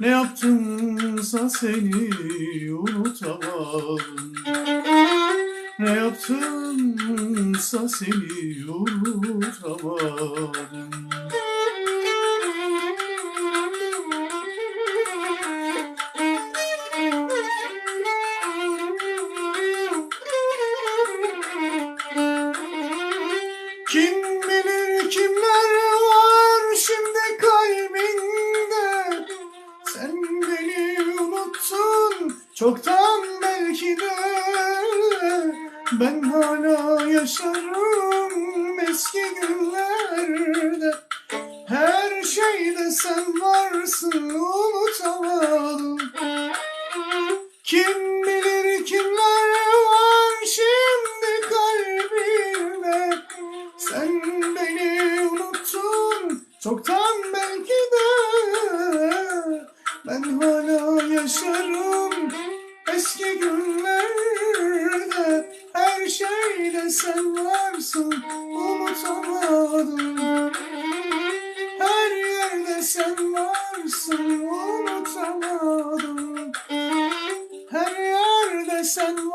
ne yaptımsa seni unutamadım. Ne yaptımsa seni unutamadım çoktan belki de Ben hala yaşarım eski günlerde. Her şeyde sen varsın unutamadım. Kim bilir kimler var şimdi kalbimde? Sen beni unuttun çoktan hala yaşarım. Eski günlerde Her şeyde sen varsın. Unutamadım. Her yerde sen varsın. Unutamadım. Her yerde sen